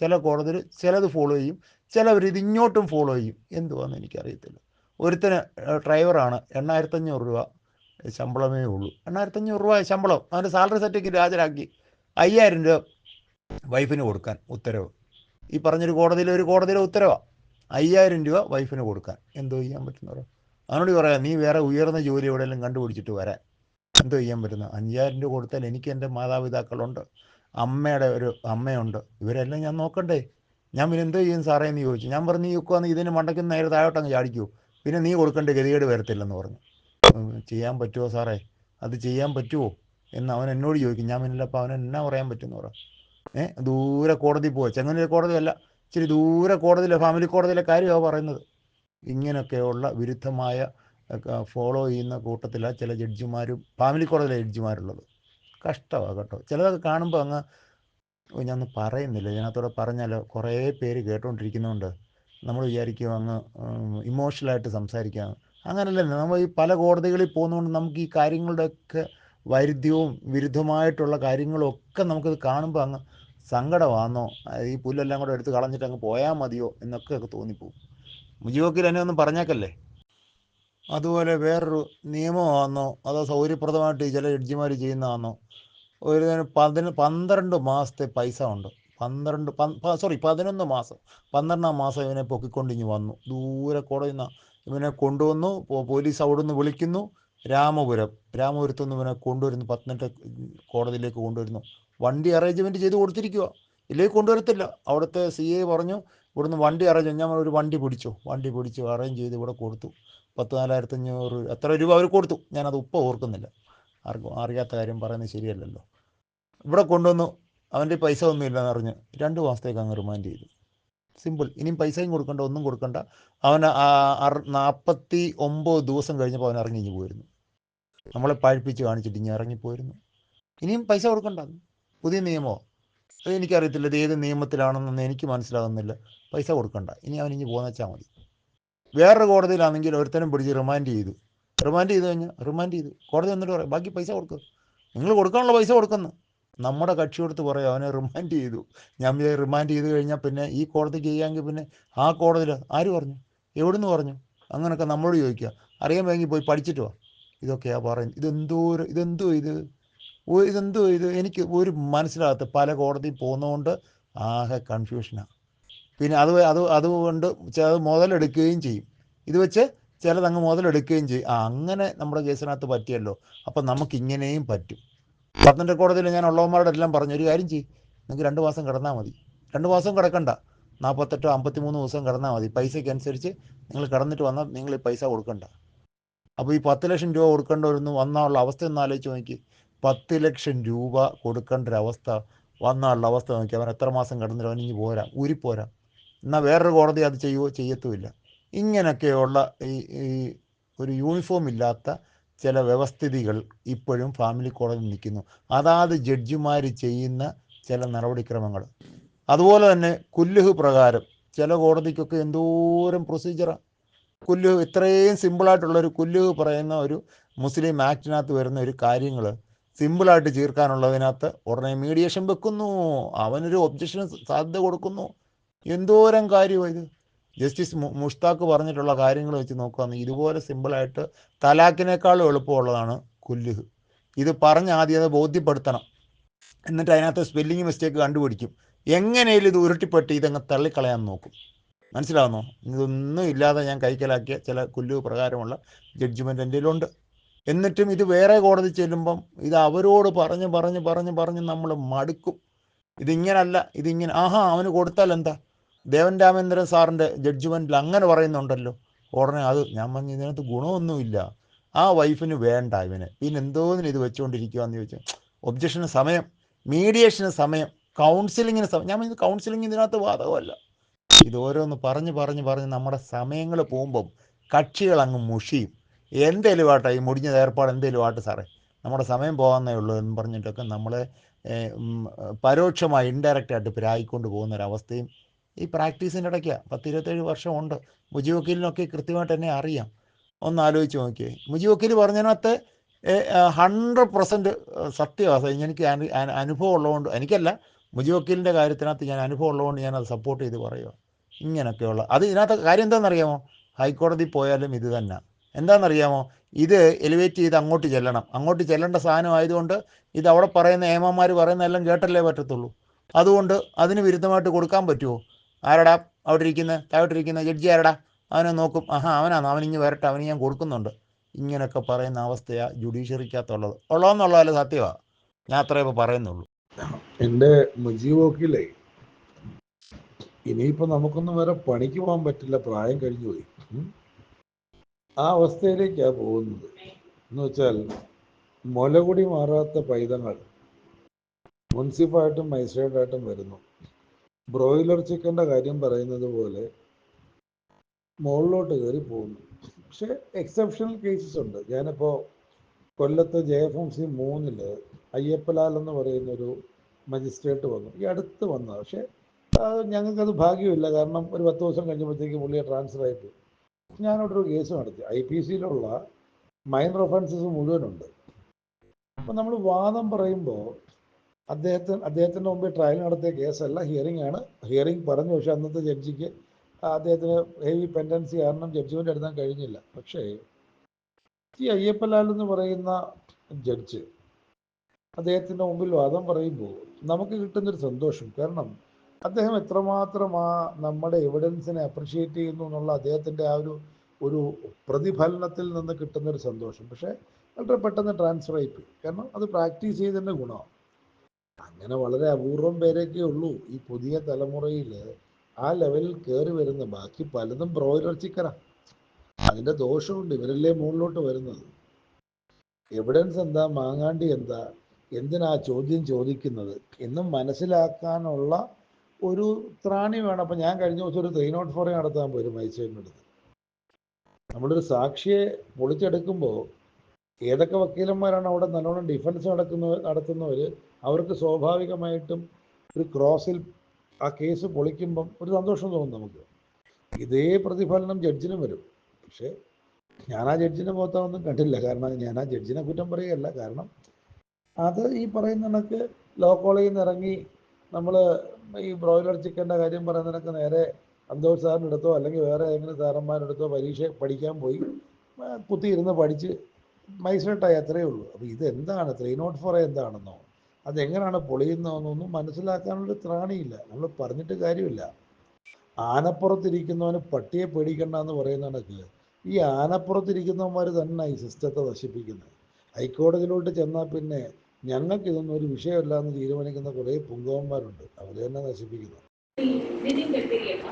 ചില കോടതിയിൽ ചിലത് ഫോളോ ചെയ്യും ചിലവർ ഇത് ഇങ്ങോട്ടും ഫോളോ ചെയ്യും. എന്തുവാന്ന് എനിക്കറിയത്തില്ല. ഒരുത്തന് ഡ്രൈവറാണ് എണ്ണായിരത്തഞ്ഞൂറ് രൂപ ശമ്പളമേ ഉള്ളൂ. എണ്ണായിരത്തഞ്ഞൂറ് രൂപ ശമ്പളം അവന്റെ സാലറി സർട്ടിഫിക്കറ്റ് ഹാജരാക്കി. അയ്യായിരം രൂപ വൈഫിന് കൊടുക്കാൻ ഉത്തരവ്. ഈ പറഞ്ഞൊരു കോടതിയിൽ ഒരു കോടതിയിലെ ഉത്തരവാണ് അയ്യായിരം രൂപ വൈഫിന് കൊടുക്കാൻ. എന്തോ ചെയ്യാൻ പറ്റുന്നവരോ അവനോട് പറയാം നീ വേറെ ഉയർന്ന ജോലി എവിടെയെങ്കിലും കണ്ടുപിടിച്ചിട്ട് വരാൻ. എന്തോ ചെയ്യാൻ പറ്റുന്ന. അഞ്ചായിരം രൂപ കൊടുത്താൽ എനിക്ക് എന്റെ മാതാപിതാക്കളുണ്ട്. അമ്മയുടെ ഒരു അമ്മയുണ്ട്. ഇവരെല്ലാം ഞാൻ നോക്കണ്ടേ? ഞാൻ പിന്നെ എന്ത് ചെയ്യും സാറേ എന്ന് ചോദിച്ചു. ഞാൻ പറഞ്ഞു നീ ഒക്കെ ഇതിന് മണ്ടയ്ക്ക് നേരെ താഴോട്ട് അങ്ങ് ചാടിക്കൂ. പിന്നെ നീ കൊടുക്കേണ്ട ഗതികേട് വരത്തില്ലെന്ന് പറഞ്ഞു. ചെയ്യാൻ പറ്റുമോ സാറേ? അത് ചെയ്യാൻ പറ്റുമോ എന്ന് അവൻ എന്നോട് ചോദിക്കും. ഞാൻ പിന്നെ അപ്പോൾ അവൻ എന്നാ പറയാൻ പറ്റുമെന്ന് പറയാം ഏഹ് ദൂരെ കോടതി പോയി ചെങ്ങന്നൂർ കോടതിയല്ല ഇച്ചിരി ദൂരെ കോടതിയിലെ ഫാമിലി കോടതിയിലെ കാര്യമാണ് പറയുന്നത്. ഇങ്ങനെയൊക്കെയുള്ള വിരുദ്ധമായ ഫോളോ ചെയ്യുന്ന കൂട്ടത്തിലാണ് ചില ജഡ്ജിമാരും ഫാമിലി കോടതിയിലെ ജഡ്ജിമാരുള്ളത് കഷ്ടമാണ് കേട്ടോ. ചിലതൊക്കെ കാണുമ്പോൾ അങ്ങ് ഞാൻ ഞാനൊന്നും പറയുന്നില്ല. ഞാനത്തോടെ പറഞ്ഞാൽ കുറേ പേര് കേട്ടുകൊണ്ടിരിക്കുന്നതുകൊണ്ട് നമ്മൾ വിചാരിക്കും അങ്ങ് ഇമോഷണലായിട്ട് സംസാരിക്കാം. അങ്ങനല്ല. നമ്മൾ ഈ പല കോടതികളിൽ പോകുന്നതുകൊണ്ട് നമുക്ക് ഈ കാര്യങ്ങളുടെയൊക്കെ വൈരുദ്ധ്യവും വിരുദ്ധമായിട്ടുള്ള കാര്യങ്ങളൊക്കെ നമുക്കത് കാണുമ്പോൾ അങ്ങ് സങ്കടമാണെന്നോ ഈ പുല്ലെല്ലാം കൂടെ എടുത്ത് കളഞ്ഞിട്ട് അങ്ങ് പോയാൽ മതിയോ? എന്നൊക്കെ തോന്നിപ്പോവും. മുജിവക്കിൽ എന്നെ ഒന്നും പറഞ്ഞേക്കല്ലേ? അതുപോലെ വേറൊരു നിയമമാണെന്നോ അതോ സൗകര്യപ്രദമായിട്ട് ചില ജഡ്ജിമാർ ചെയ്യുന്നതാണെന്നോ ഒരു പതിന പന്ത്രണ്ട് മാസത്തെ പൈസ ഉണ്ട്. പന്ത്രണ്ട് സോറി പതിനൊന്ന് മാസം. പന്ത്രണ്ടാം മാസം ഇവനെ പൊക്കിക്കൊണ്ട് ഇങ്ങ് വന്നു. ദൂരെ കോടതിയിൽ ഇവനെ കൊണ്ടുവന്നു. പോലീസ് അവിടെ നിന്ന് വിളിക്കുന്നു. രാമപുരം രാമപുരത്തു നിന്ന് ഇവനെ കൊണ്ടുവരുന്നു. പത്തനംതിട്ട കോടതിയിലേക്ക് കൊണ്ടുവരുന്നു. വണ്ടി അറേഞ്ച്മെന്റ് ചെയ്ത് കൊടുത്തിരിക്കുക ഇല്ലെങ്കിൽ കൊണ്ടുവരത്തില്ല. അവിടുത്തെ സി എ പറഞ്ഞു ഇവിടുന്ന് വണ്ടി അറേഞ്ച് ഞാൻ ഒരു വണ്ടി പിടിച്ചു. വണ്ടി പിടിച്ചു അറേഞ്ച് ചെയ്ത് ഇവിടെ കൊടുത്തു. പത്ത് നാലായിരത്തി അഞ്ഞൂറ് എത്ര രൂപ അവർ കൊടുത്തു. ഞാനത് ഉപ്പ ഓർക്കുന്നില്ല. ആർക്കും അറിയാത്ത കാര്യം പറയുന്നത് ശരിയല്ലല്ലോ. ഇവിടെ കൊണ്ടുവന്നു. അവന്റെ പൈസ ഒന്നും ഇല്ലെന്ന് അറിഞ്ഞ് രണ്ട് മാസത്തേക്ക് അങ്ങ് റിമാൻഡ് ചെയ്തു. സിമ്പിൾ ഇനിയും പൈസയും കൊടുക്കണ്ട ഒന്നും കൊടുക്കണ്ട. അവൻ നാൽപ്പത്തി ഒമ്പത് ദിവസം കഴിഞ്ഞപ്പോൾ അവൻ ഇറങ്ങി പോയിരുന്നു. നമ്മളെ പഴിപ്പിച്ച് കാണിച്ചിട്ട് ഇനി ഇറങ്ങിപ്പോയിരുന്നു ഇനിയും പൈസ കൊടുക്കണ്ട. പുതിയ നിയമമോ. അത് എനിക്കറിയത്തില്ല. ഇത് ഏത് നിയമത്തിലാണെന്നൊന്നും എനിക്ക് മനസ്സിലാകുന്നില്ല പൈസ കൊടുക്കണ്ട. ഇനി അവൻ ഇനി പോകുന്ന വെച്ചാൽ മതി. വേറൊരു കോടതിയിലാണെങ്കിൽ ഒരുത്തനും പിടിച്ച് റിമാൻഡ് ചെയ്തു. റിമാൻഡ് ചെയ്ത് കഴിഞ്ഞാൽ റിമാൻഡ് ചെയ്തു. കോടതി എന്നിട്ട് പറയാം ബാക്കി പൈസ കൊടുക്കുക നിങ്ങൾ കൊടുക്കാനുള്ള പൈസ കൊടുക്കുന്നു. നമ്മുടെ കക്ഷി കൊടുത്ത് പറയും അവനെ റിമാൻഡ് ചെയ്തു. ഞാൻ വിചാരി റിമാൻഡ് ചെയ്ത് കഴിഞ്ഞാൽ പിന്നെ ഈ കോടതിക്ക് ചെയ്യാമെങ്കിൽ പിന്നെ ആ കോടതിയിൽ ആര് പറഞ്ഞു? എവിടുന്ന് പറഞ്ഞു? അങ്ങനെയൊക്കെ നമ്മളോട് ചോദിക്കുക. അറിയാൻ വേണമെങ്കിൽ പോയി പഠിച്ചിട്ട് വാ. ഇതൊക്കെയാ പറയുന്നത്. ഇതെന്തോ ഒരു ഇതെന്തോ ഇത്? ഇതെന്തോ ഇത്? എനിക്ക് ഒരു മനസ്സിലാകാത്ത പല കോടതി പോകുന്നതുകൊണ്ട് ആകെ കൺഫ്യൂഷനാണ് പിന്നെ അത് അത് അതുകൊണ്ട് ചിലത് മുതലെടുക്കുകയും ചെയ്യും. ഇത് വെച്ച് ചിലത് അങ്ങ് മുതലെടുക്കുകയും ചെയ്യും. ആ അങ്ങനെ നമ്മുടെ കേസിനകത്ത് പറ്റിയല്ലോ. അപ്പം നമുക്ക് ഇങ്ങനെയും പറ്റും. പത്തനംതിട്ട കോടതിയിൽ ഞാൻ ഉള്ളവന്മാരുടെ എല്ലാം പറഞ്ഞു ഒരു കാര്യം ചെയ്യും. നിങ്ങൾക്ക് രണ്ട് മാസം കിടന്നാൽ മതി. രണ്ട് മാസം കിടക്കണ്ട. നാൽപ്പത്തെട്ടോ അമ്പത്തിമൂന്ന് ദിവസം കിടന്നാൽ മതി. പൈസയ്ക്ക് അനുസരിച്ച് നിങ്ങൾ കിടന്നിട്ട് വന്നാൽ നിങ്ങൾ ഈ പൈസ കൊടുക്കണ്ട. അപ്പോൾ ഈ പത്ത് ലക്ഷം രൂപ കൊടുക്കേണ്ടവരൊന്നും വന്നുള്ള അവസ്ഥ ഒന്ന് ആലോചിച്ച് നോക്കി. പത്ത് ലക്ഷം രൂപ കൊടുക്കേണ്ട ഒരു അവസ്ഥ വന്നുള്ള അവസ്ഥ നോക്കി. അവൻ എത്ര മാസം കിടന്നിട്ട് അവൻ ഇനി പോരാ? ഊരിപ്പോരാ? എന്നാൽ വേറൊരു കോടതി അത് ചെയ്യുമോ ചെയ്യത്തുമില്ല. ഇങ്ങനെയൊക്കെയുള്ള ഈ ഈ ഒരു യൂണിഫോം ഇല്ലാത്ത ചില വ്യവസ്ഥിതികൾ ഇപ്പോഴും ഫാമിലി കോടതി നിൽക്കുന്നു. അതാത് ജഡ്ജിമാർ ചെയ്യുന്ന ചില നടപടിക്രമങ്ങൾ. അതുപോലെ തന്നെ കുല്ലുഹ് പ്രകാരം ചില കോടതിക്കൊക്കെ എന്തോരം പ്രൊസീജിയറാണ് കുല്ലുഹ് ഇത്രയും സിമ്പിളായിട്ടുള്ള ഒരു കുല്ലുഹ് പറയുന്ന ഒരു മുസ്ലിം ആക്ടിനകത്ത് വരുന്ന ഒരു കാര്യങ്ങൾ സിമ്പിളായിട്ട് തീർക്കാനുള്ളതിനകത്ത് ഉടനെ മീഡിയേഷൻ വെക്കുന്നു. അവനൊരു ഒബ്ജക്ഷൻ സാധ്യത കൊടുക്കുന്നു. എന്തോരം കാര്യമാണ് ഇത്? ജസ്റ്റിസ് മുഷ്താഖ് പറഞ്ഞിട്ടുള്ള കാര്യങ്ങൾ വെച്ച് നോക്കുകയാണെങ്കിൽ ഇതുപോലെ സിമ്പിളായിട്ട് തലാക്കിനേക്കാളും എളുപ്പമുള്ളതാണ് കുല്ലുഹ്. ഇത് പറഞ്ഞ് ആദ്യം അത് ബോധ്യപ്പെടുത്തണം. എന്നിട്ട് അതിനകത്ത് സ്പെല്ലിങ് മിസ്റ്റേക്ക് കണ്ടുപിടിക്കും. എങ്ങനെയും ഇത് ഉരുട്ടിപ്പെട്ട് ഇതങ്ങ് തള്ളിക്കളയാൻ നോക്കും. മനസ്സിലാവുന്നോ? ഇതൊന്നും ഇല്ലാതെ ഞാൻ കൈക്കലാക്കിയ ചില കുല്ലു പ്രകാരമുള്ള ജഡ്ജ്മെന്റ് എന്റെ ഉണ്ട് എന്നിട്ടും ഇത് വേറെ കോടതി ചെല്ലുമ്പം ഇത് അവരോട് പറഞ്ഞ് പറഞ്ഞ് പറഞ്ഞ് പറഞ്ഞ് നമ്മൾ മടുക്കും. ഇതിങ്ങനല്ല ഇതിങ്ങനെ ആഹാ അവന് കൊടുത്താൽ എന്താ ദേവൻ രാമേന്ദ്രൻ സാറിന്റെ ജഡ്ജ്മെന്റിൽ അങ്ങനെ പറയുന്നുണ്ടല്ലോ. ഉടനെ അത് ഞാൻ പറഞ്ഞു ഇതിനകത്ത് ഗുണമൊന്നുമില്ല. ആ വൈഫിന് വേണ്ട ഇവന്. പിന്നെ എന്തോന്നിന് ഇത് വെച്ചുകൊണ്ടിരിക്കുകയെന്ന് ചോദിച്ചാൽ ഒബ്ജക്ഷന് സമയം മീഡിയേഷന് സമയം കൗൺസിലിങ്ങിന് സമയം. ഞാൻ പറഞ്ഞു കൗൺസിലിംഗ് ഇതിനകത്ത് ബാധകമല്ല. ഇത് ഓരോന്ന് പറഞ്ഞ് പറഞ്ഞ് പറഞ്ഞ് നമ്മുടെ സമയങ്ങൾ പോകുമ്പം കക്ഷികൾ അങ്ങ് മുഷിയും. എന്തേലും ആട്ടെ ഈ മുടിഞ്ഞ ഏർപ്പാട് എന്തേലും ആട്ടെ സാറേ. നമ്മുടെ സമയം പോകാന്നേ ഉള്ളൂ എന്ന് പറഞ്ഞിട്ടൊക്കെ നമ്മളെ പരോക്ഷമായി ഇൻഡയറക്റ്റായിട്ട് പിരായിക്കൊണ്ട് പോകുന്ന ഒരവസ്ഥയും ഈ പ്രാക്ടീസിന്റെ ഇടയ്ക്കാണ് പത്തിരുപത്തേഴ് വർഷമുണ്ട് മുജി വക്കീലിനൊക്കെ കൃത്യമായിട്ട് എന്നെ അറിയാം. ഒന്ന് ആലോചിച്ച് നോക്കിയേ. മുജി വക്കീൽ പറഞ്ഞതിനകത്ത് ഹൺഡ്രഡ് പെർസെന്റ് സത്യമാണ് എനിക്ക് അനു- അനു- അനുഭവം ഉള്ളതുകൊണ്ട് എനിക്കല്ല മുജി വക്കീലിന്റെ കാര്യത്തിനകത്ത് ഞാൻ അനുഭവം ഉള്ളതുകൊണ്ട് ഞാനത് സപ്പോർട്ട് ചെയ്ത് പറയുക ഇങ്ങനെയൊക്കെയുള്ള അത് ഇതിനകത്ത് കാര്യം എന്താണെന്നറിയാമോ? ഹൈക്കോടതി പോയാലും ഇത് തന്നെ. എന്താണെന്നറിയാമോ? ഇത് എലിവേറ്റ് ചെയ്ത് അങ്ങോട്ട് ചെല്ലണം. അങ്ങോട്ട് ചെല്ലേണ്ട സാധനം ആയതുകൊണ്ട് ഇത് അവിടെ പറയുന്ന ഏമാന്മാർ പറയുന്ന എല്ലാം കേട്ടല്ലേ പറ്റത്തുള്ളൂ. അതുകൊണ്ട് അതിന് വിരുദ്ധമായിട്ട് കൊടുക്കാൻ പറ്റുമോ ആരടാ? അവിടെ ഇരിക്കുന്ന താഴോട്ടിരിക്കുന്ന? ജഡ്ജി ആരടാ? അവനെ നോക്കും. ആഹാ അവനാണ് അവനിങ്ങ് വരട്ടെ. അവന് ഞാൻ കൊടുക്കുന്നുണ്ട്. ഇങ്ങനെയൊക്കെ പറയുന്ന അവസ്ഥയാണ് ജുഡീഷ്യറിക്കകത്തുള്ളത്. ഉള്ളതെന്നുള്ളതല്ല സത്യമാണ് ഞാൻ അത്രേ ഇപ്പോൾ പറയുന്നുള്ളൂ. എന്റെ മുജീബ് വക്കീലേ ഇനിയിപ്പോൾ നമുക്കൊന്നും വേറെ പണിക്ക് പോകാൻ പറ്റില്ല. പ്രായം കഴിഞ്ഞു പോയി. ആ അവസ്ഥയിലേക്കാണ് പോകുന്നത്. എന്ന് വെച്ചാൽ മുലകുടി മാറാത്ത പൈതങ്ങൾ മുനിസിപ്പായിട്ടും മജിസ്ട്രേറ്റായിട്ടും വരുന്നു. ബ്രോയിലർ ചിക്കന്റെ കാര്യം പറയുന്നത് പോലെ മുകളിലോട്ട് കയറി പോകുന്നു. പക്ഷെ എക്സെപ്ഷണൽ കേസസ് ഉണ്ട്. ഞാനിപ്പോൾ കൊല്ലത്ത് ജെ എഫ് എം സി മൂന്നിൽ അയ്യപ്പലാൽ എന്ന് പറയുന്നൊരു മജിസ്ട്രേറ്റ് വന്നു. ഈ അടുത്ത് വന്നു. പക്ഷേ ഞങ്ങൾക്കത് ഭാഗ്യമില്ല. കാരണം ഒരു പത്ത് ദിവസം കഴിഞ്ഞപ്പോഴത്തേക്ക് പുള്ളിയെ ട്രാൻസ്ഫർ ആയിട്ട് ഞാനവിടെ ഒരു കേസ് നടത്തി. ഐ പി സിയിലുള്ള മൈനർ ഒഫൻസസ് മുഴുവനുണ്ട്. അപ്പം നമ്മൾ വാദം പറയുമ്പോൾ അദ്ദേഹത്തിന് അദ്ദേഹത്തിന്റെ മുമ്പിൽ ട്രയൽ നടത്തിയ കേസല്ല ഹിയറിംഗ് ആണ്. ഹിയറിംഗ് പറഞ്ഞു പക്ഷേ അന്നത്തെ ജഡ്ജിക്ക് അദ്ദേഹത്തിന് ഹെവി പെൻഡൻസി കാരണം ജഡ്ജ്മെന്റ് എടുക്കാൻ കഴിഞ്ഞില്ല. പക്ഷേ ഈ അയ്യപ്പലാൽ എന്ന് പറയുന്ന ജഡ്ജ് അദ്ദേഹത്തിന്റെ മുമ്പിൽ വാദം പറയുമ്പോൾ നമുക്ക് കിട്ടുന്നൊരു സന്തോഷം. കാരണം അദ്ദേഹം എത്രമാത്രം ആ നമ്മുടെ എവിഡൻസിനെ അപ്രിഷ്യേറ്റ് ചെയ്യുന്നു എന്നുള്ള അദ്ദേഹത്തിന്റെ ആ ഒരു ഒരു പ്രതിഫലനത്തിൽ നിന്ന് കിട്ടുന്നൊരു സന്തോഷം. പക്ഷേ വളരെ പെട്ടെന്ന് ട്രാൻസ്ഫർ ആയിപ്പോയി കാരണം അത് പ്രാക്ടീസ് ചെയ്തതിന്റെ ഗുണമാണ്. അങ്ങനെ വളരെ അപൂർവം പേരൊക്കെ ഉള്ളൂ ഈ പുതിയ തലമുറയിൽ ആ ലെവലിൽ കയറി വരുന്ന ബാക്കി പലതും ബ്രോയിലർ ചിക്കനാ അതിന്റെ ദോഷമുണ്ട് ഇവരല്ലേ മുകളിലോട്ട് വരുന്നത്. എവിഡൻസ് എന്താ മാങ്ങാണ്ടി എന്താ എന്തിനാ ചോദ്യം ചോദിക്കുന്നത് എന്നും മനസ്സിലാക്കാനുള്ള ഒരു ത്രാണി വേണം. അപ്പം ഞാൻ കഴിഞ്ഞ ദിവസം ഒരു ത്രീ നോട്ട് ഫോർ നടത്താൻ ഒരു മജിസ്ട്രേറ്റിന്റെ അടുത്ത്. നമ്മളൊരു സാക്ഷിയെ പൊളിച്ചെടുക്കുമ്പോൾ ഏതൊക്കെ വക്കീലന്മാരാണ് അവിടെ നല്ലോണം ഡിഫൻസ് നടക്കുന്ന നടത്തുന്നവർ അവർക്ക് സ്വാഭാവികമായിട്ടും ഒരു ക്രോസിൽ ആ കേസ് പൊളിക്കുമ്പം ഒരു സന്തോഷം തോന്നും നമുക്ക്. ഇതേ പ്രതിഫലനം ജഡ്ജിനും വരും. പക്ഷേ ഞാൻ ആ ജഡ്ജിന്റെ മുഖത്തൊന്നും കണ്ടില്ല. കാരണം ഞാൻ ആ ജഡ്ജിനെ കുറ്റം പറയുകയല്ല. കാരണം അത് ഈ പറയുന്ന കണക്ക് ലോ കോളേജിൽ നിന്ന് ഇറങ്ങി നമ്മൾ ഈ ബ്രോയിലർ ചിക്കന്റെ കാര്യം പറയുന്നതിനൊക്കെ നേരെ സന്തോഷ് സാറിന്റെ അടുത്തോ അല്ലെങ്കിൽ വേറെ ഏതെങ്കിലും സാറന്മാരുടെ അടുത്തോ പരീക്ഷ പഠിക്കാൻ പോയി കുത്തിയിരുന്ന് പഠിച്ച് മൈസൂട്ടായി അത്രയേ ഉള്ളൂ. അപ്പോൾ ഇത് എന്താണ് ത്രീ നോട്ട് ഫോർ എന്താണെന്നോ? അതെങ്ങനെയാണ് പൊളിയുന്നതെന്നൊന്നും മനസ്സിലാക്കാനുള്ള ത്രാണിയില്ല. നമ്മൾ പറഞ്ഞിട്ട് കാര്യമില്ല. ആനപ്പുറത്തിരിക്കുന്നവന് പട്ടിയെ പേടിക്കണ്ട എന്ന് പറയുന്ന കണക്ക് ഈ ആനപ്പുറത്തിരിക്കുന്നവന്മാർ തന്നെ ഈ സിസ്റ്റത്തെ നശിപ്പിക്കുന്നത്. ഹൈക്കോടതിയിലോട്ട് ചെന്നാൽ പിന്നെ ഞങ്ങൾക്ക് ഇതൊന്നും ഒരു വിഷയമല്ല എന്ന് തീരുമാനിക്കുന്ന കുറേ പുങ്കവന്മാരുണ്ട്. അവർ തന്നെ നശിപ്പിക്കുന്നു.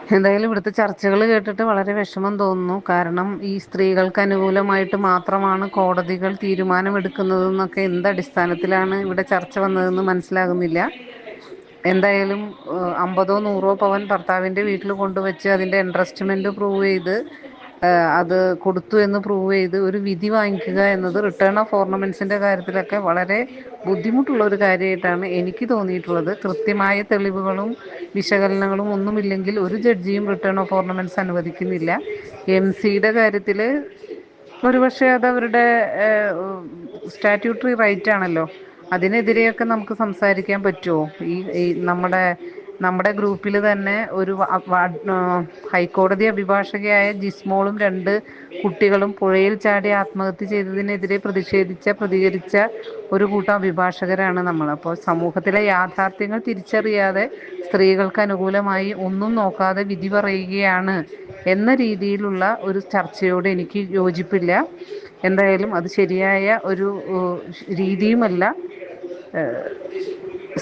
എന്തായാലും ഇവിടുത്തെ ചർച്ചകൾ കേട്ടിട്ട് വളരെ വിഷമം തോന്നുന്നു. കാരണം ഈ സ്ത്രീകൾക്ക് അനുകൂലമായിട്ട് മാത്രമാണ് കോടതികൾ തീരുമാനമെടുക്കുന്നതെന്നൊക്കെ എന്ത് അടിസ്ഥാനത്തിലാണ് ഇവിടെ ചർച്ച വന്നതെന്ന് മനസ്സിലാകുന്നില്ല. എന്തായാലും അമ്പതോ നൂറോ പവൻ ഭർത്താവിന്റെ വീട്ടിൽ കൊണ്ടുവച്ച് അതിന്റെ ഇൻട്രസ്റ്റ്മെന്റ് പ്രൂവ് ചെയ്ത് അത് കൊടുത്തു എന്ന് പ്രൂവ് ചെയ്ത് ഒരു വിധി വാങ്ങിക്കുക എന്നത് റിട്ടേൺ ഓഫ് ഓർണമെന്റ്സിന്റെ കാര്യത്തിലൊക്കെ വളരെ ബുദ്ധിമുട്ടുള്ള ഒരു കാര്യമായിട്ടാണ് എനിക്ക് തോന്നിയിട്ടുള്ളത്. കൃത്യമായ തെളിവുകളും വിശകലനങ്ങളും ഒന്നുമില്ലെങ്കിൽ ഒരു ജഡ്ജിയും റിട്ടേൺ ഓഫ് ഓർണമെന്റ്സ് അനുവദിക്കുന്നില്ല. എം സിയുടെ കാര്യത്തിൽ ഒരുപക്ഷെ അത് അവരുടെ സ്റ്റാറ്റ്യൂട്ടറി റൈറ്റ് ആണല്ലോ. അതിനെതിരെയൊക്കെ നമുക്ക് സംസാരിക്കാൻ പറ്റുമോ ഈ നമ്മുടെ നമ്മുടെ ഗ്രൂപ്പിൽ തന്നെ ഒരു ഹൈക്കോടതി അഭിഭാഷകയായ ജിസ്മോളും രണ്ട് കുട്ടികളും പുഴയിൽ ചാടി ആത്മഹത്യ ചെയ്തതിനെതിരെ പ്രതിഷേധിച്ച പ്രതികരിച്ച ഒരു കൂട്ടം അഭിഭാഷകരാണ് നമ്മൾ. അപ്പോൾ സമൂഹത്തിലെ യാഥാർത്ഥ്യങ്ങൾ തിരിച്ചറിയാതെ സ്ത്രീകൾക്ക് അനുകൂലമായി ഒന്നും നോക്കാതെ വിധി പറയുകയാണ് എന്ന രീതിയിലുള്ള ഒരു ചർച്ചയോട് എനിക്ക് യോജിപ്പില്ല. എന്തായാലും അത് ശരിയായ ഒരു രീതിയുമല്ല.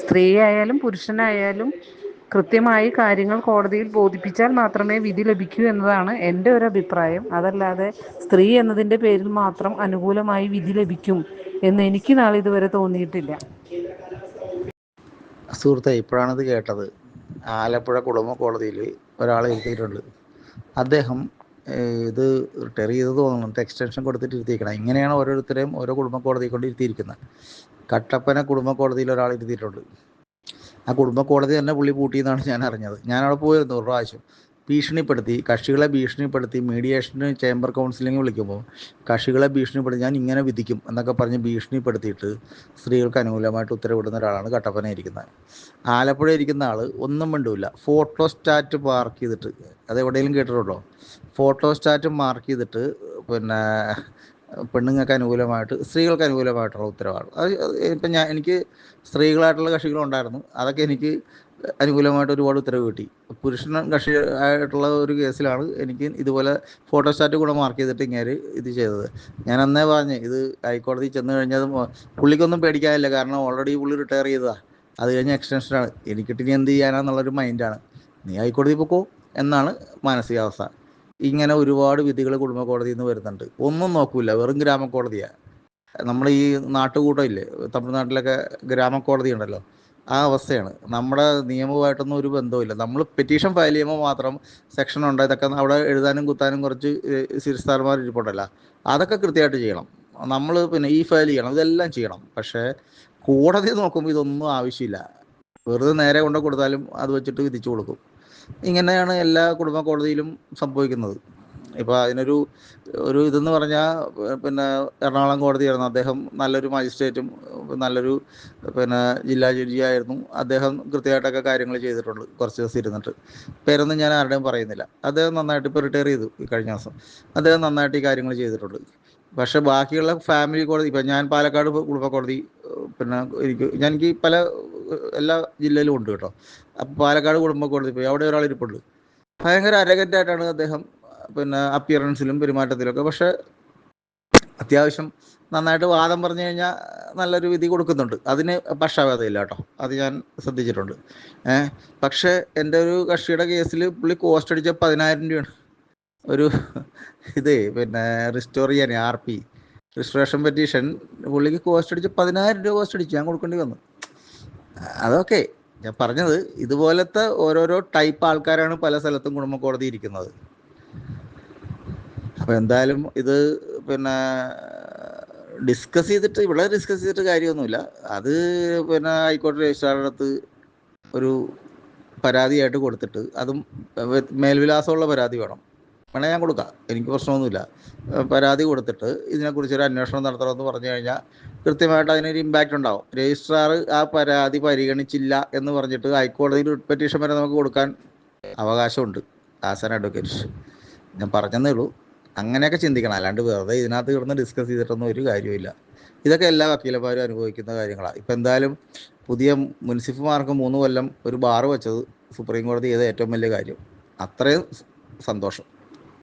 സ്ത്രീയായാലും പുരുഷനായാലും കൃത്യമായി കാര്യങ്ങൾ കോടതിയിൽ ബോധിപ്പിച്ചാൽ മാത്രമേ വിധി ലഭിക്കൂ എന്നതാണ് എന്റെ ഒരു അഭിപ്രായം. അതല്ലാതെ സ്ത്രീ എന്നതിന്റെ പേരിൽ മാത്രം അനുകൂലമായി വിധി ലഭിക്കും എന്ന് എനിക്ക് നാളെ ഇതുവരെ തോന്നിയിട്ടില്ല. സുഹൃത്തെ ഇപ്പോഴാണിത് കേട്ടത്. ആലപ്പുഴ കുടുംബ കോടതിയിൽ ഒരാൾ എഴുതിയിട്ടുണ്ട്. അദ്ദേഹം ഇത് റിട്ടയർ ചെയ്ത് തോന്നുന്നുണ്ട് എക്സ്റ്റൻഷൻ കൊടുത്തിട്ട് ഇരുത്തിയിരിക്കണം. ഇങ്ങനെയാണ് ഓരോരുത്തരെയും ഓരോ കുടുംബ കോടതി കൊണ്ട് ഇരുത്തിയിരിക്കുന്നത് കട്ടപ്പന കുടുംബ കോടതിയിൽ ഒരാൾ ഇരുത്തിയിട്ടുണ്ട് ആ കുടുംബ കോടതി തന്നെ പുള്ളി പൂട്ടിയെന്നാണ് ഞാൻ അറിഞ്ഞത്. ഞാൻ അവിടെ പോയിരുന്നു ഒരു പ്രാവശ്യം. ഭീഷണിപ്പെടുത്തി കക്ഷികളെ ഭീഷണിപ്പെടുത്തി മീഡിയേഷന് ചേംബർ കൗൺസിലിംഗ് വിളിക്കുമ്പോൾ കക്ഷികളെ ഭീഷണിപ്പെടുത്തി ഞാൻ ഇങ്ങനെ വിധിക്കും എന്നൊക്കെ പറഞ്ഞ് ഭീഷണിപ്പെടുത്തിയിട്ട് സ്ത്രീകൾക്ക് അനുകൂലമായിട്ട് ഉത്തരവിടുന്ന ഒരാളാണ് കട്ടപ്പന ഇരിക്കുന്നത് ആലപ്പുഴ ഇരിക്കുന്ന ആൾ ഒന്നും മിണ്ടൂല. ഫോട്ടോ സ്റ്റാറ്റ് മാർക്ക് ചെയ്തിട്ട് അത് എവിടെയെങ്കിലും കേട്ടിട്ടുണ്ടോ? ഫോട്ടോ സ്റ്റാറ്റ് മാർക്ക് ചെയ്തിട്ട് പിന്നെ പെണ്ണുങ്ങൾക്ക് അനുകൂലമായിട്ട് സ്ത്രീകൾക്ക് അനുകൂലമായിട്ടുള്ള ഉത്തരവാണ് അത് ഇപ്പം ഞാൻ എനിക്ക് സ്ത്രീകളായിട്ടുള്ള കക്ഷികളുണ്ടായിരുന്നു. അതൊക്കെ എനിക്ക് അനുകൂലമായിട്ട് ഒരുപാട് ഉത്തരവ് കിട്ടി. പുരുഷൻ കക്ഷി ആയിട്ടുള്ള ഒരു കേസിലാണ് എനിക്ക് ഇതുപോലെ ഫോട്ടോസ്റ്റാറ്റ് കൂടെ മാർക്ക് ചെയ്തിട്ട് ഇങ്ങനെ ഇത് ചെയ്തത്. ഞാൻ അന്നേ പറഞ്ഞേ ഇത് ഹൈക്കോടതി ചെന്ന് കഴിഞ്ഞത് പുള്ളിക്കൊന്നും പേടിക്കാനില്ല. കാരണം ഓൾറെഡി പുള്ളി റിട്ടയർ ചെയ്തതാണ് അത് കഴിഞ്ഞ് എക്സ്റ്റൻഷനാണ് എനിക്കിട്ട് ഇനി എന്ത് ചെയ്യാനാന്നുള്ളൊരു മൈൻഡാണ് നീ ഹൈക്കോടതി പൊക്കോ എന്നാണ് മാനസികാവസ്ഥ. ഇങ്ങനെ ഒരുപാട് വിധികൾ കുടുംബ കോടതിയിൽ നിന്ന് വരുന്നുണ്ട്. ഒന്നും നോക്കൂല. വെറും ഗ്രാമക്കോടതിയാണ് നമ്മൾ ഈ നാട്ടുകൂട്ടം ഇല്ലേ തമിഴ്നാട്ടിലൊക്കെ ഗ്രാമക്കോടതി ഉണ്ടല്ലോ. ആ അവസ്ഥയാണ്. നമ്മുടെ നിയമവുമായിട്ടൊന്നും ഒരു ബന്ധവുമില്ല. നമ്മൾ പെറ്റീഷൻ ഫയൽ ചെയ്യുമ്പോൾ മാത്രം സെക്ഷൻ ഉണ്ട്. ഇതൊക്കെ അവിടെ എഴുതാനും കുത്താനും കുറച്ച് സിരിസ്താർമാർ ഇരിപ്പുണ്ടല്ല. അതൊക്കെ കൃത്യമായിട്ട് ചെയ്യണം. നമ്മൾ പിന്നെ ഈ ഫയൽ ചെയ്യണം. ഇതെല്ലാം ചെയ്യണം. പക്ഷേ കോടതി നോക്കുമ്പോൾ ഇതൊന്നും ആവശ്യമില്ല. വെറുതെ നേരെ കൊണ്ട് കൊടുത്താലും അത് വെച്ചിട്ട് വിധിച്ചു കൊടുക്കും. ഇങ്ങനെയാണ് എല്ലാ കുടുംബ കോടതിയിലും സംഭവിക്കുന്നത്. ഇപ്പോൾ അതിനൊരു ഒരു ഇതെന്ന് പറഞ്ഞാൽ പിന്നെ എറണാകുളം കോടതിയായിരുന്നു. അദ്ദേഹം നല്ലൊരു മജിസ്ട്രേറ്റും നല്ലൊരു പിന്നെ ജില്ലാ ജഡ്ജിയായിരുന്നു അദ്ദേഹം കൃത്യമായിട്ടൊക്കെ കാര്യങ്ങൾ ചെയ്തിട്ടുണ്ട് കുറച്ച് ദിവസം ഇരുന്നിട്ട്. പേരൊന്നും ഞാൻ ആരുടെയും പറയുന്നില്ല. അദ്ദേഹം നന്നായിട്ട് ഇപ്പോൾ റിട്ടയർ ചെയ്തു ഈ കഴിഞ്ഞ ദിവസം. അദ്ദേഹം നന്നായിട്ട് ഈ കാര്യങ്ങൾ ചെയ്തിട്ടുണ്ട്. പക്ഷേ ബാക്കിയുള്ള ഫാമിലി കോടതി ഇപ്പം ഞാൻ പാലക്കാട് കുടുംബ കോടതി പിന്നെ എനിക്ക് ഞാൻ എനിക്ക് പല എല്ലാ ജില്ലയിലും ഉണ്ട് കേട്ടോ. അപ്പം പാലക്കാട് കുടുംബ കോടതി പോയി അവിടെ ഒരാൾ ഇരിപ്പുണ്ട്. ഭയങ്കര അരകറ്റായിട്ടാണ് അദ്ദേഹം പിന്നെ അപ്പിയറൻസിലും പെരുമാറ്റത്തിലൊക്കെ. പക്ഷേ അത്യാവശ്യം നന്നായിട്ട് വാദം പറഞ്ഞു കഴിഞ്ഞാൽ നല്ലൊരു വിധി കൊടുക്കുന്നുണ്ട്. അതിന് പക്ഷാഭേദമില്ല കേട്ടോ. അത് ഞാൻ ശ്രദ്ധിച്ചിട്ടുണ്ട്. ഏഹ് പക്ഷേ എന്റെ ഒരു കക്ഷിയുടെ കേസിൽ പുള്ളി കോസ്റ്റ് അടിച്ച പതിനായിരം രൂപയാണ്. ഒരു ഇത് പിന്നെ റിസ്റ്റോർ ചെയ്യാൻ ആർ പി റിസ്റ്റോറേഷൻ പെറ്റീഷൻ പുള്ളിക്ക് കോസ്റ്റ് അടിച്ച് പതിനായിരം രൂപ കോസ്റ്റ് അടിച്ച് ഞാൻ കൊടുക്കേണ്ടി വന്നു. അതൊക്കെ ഞാൻ പറഞ്ഞത് ഇതുപോലത്തെ ഓരോരോ ടൈപ്പ് ആൾക്കാരാണ് പല സ്ഥലത്തും കുടുംബ കോടതി ഇരിക്കുന്നത്. അപ്പോൾ എന്തായാലും ഇത് പിന്നെ ഡിസ്കസ് ചെയ്തിട്ട് ഇവിടെ ഡിസ്കസ് ചെയ്തിട്ട് കാര്യമൊന്നുമില്ല. അത് പിന്നെ ഹൈക്കോടതി രജിസ്ട്രാറുടെ അടുത്ത് ഒരു പരാതിയായിട്ട് കൊടുത്തിട്ട് അതും മേൽവിലാസമുള്ള പരാതി വേണം. വേണേൽ ഞാൻ കൊടുക്കാം. എനിക്ക് പ്രശ്നമൊന്നുമില്ല. പരാതി കൊടുത്തിട്ട് ഇതിനെക്കുറിച്ച് ഒരു അന്വേഷണം നടത്തണമെന്ന് പറഞ്ഞു കഴിഞ്ഞാൽ കൃത്യമായിട്ട് അതിനൊരു ഇമ്പാക്റ്റ് ഉണ്ടാവും. രജിസ്ട്രാർ ആ പരാതി പരിഗണിച്ചില്ല എന്ന് പറഞ്ഞിട്ട് ഹൈക്കോടതിയിൽ പെറ്റീഷൻ വരെ നമുക്ക് കൊടുക്കാൻ അവകാശമുണ്ട്. ആസ് ആൻ അഡ്വക്കേറ്റ് ഞാൻ പറഞ്ഞതേ ഉള്ളൂ. അങ്ങനെയൊക്കെ ചിന്തിക്കണം. അല്ലാണ്ട് വെറുതെ ഇതിനകത്ത് കിടന്ന് ഡിസ്കസ് ചെയ്തിട്ടൊന്നും ഒരു കാര്യമില്ല ഇതൊക്കെ എല്ലാ വക്കീലന്മാരും അനുഭവിക്കുന്ന കാര്യങ്ങളാണ്. ഇപ്പം എന്തായാലും പുതിയ മുനിസിപ്പൽമാർക്ക് മൂന്ന് കൊല്ലം ഒരു ബാർ വെച്ചത് സുപ്രീം കോടതി ചെയ്ത ഏറ്റവും വലിയ കാര്യം. അത്രയും സന്തോഷം.